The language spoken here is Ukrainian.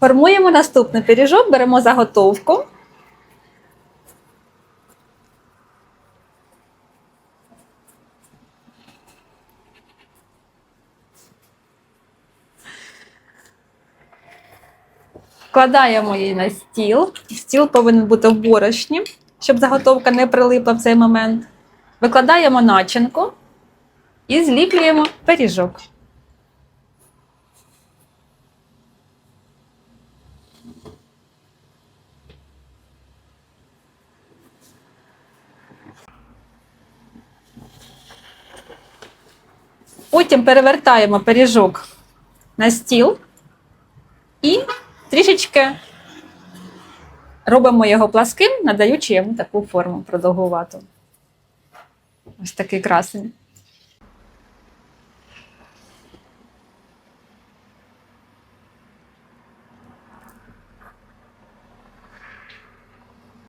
Формуємо наступний пиріжок, беремо заготовку. Вкладаємо її на стіл. Стіл повинен бути в борошні, щоб заготовка не прилипла в цей момент. Викладаємо начинку і зліплюємо пиріжок. Потім перевертаємо пиріжок на стіл і трішечки робимо його пласким, надаючи йому таку форму продовгувату. Ось такий красень.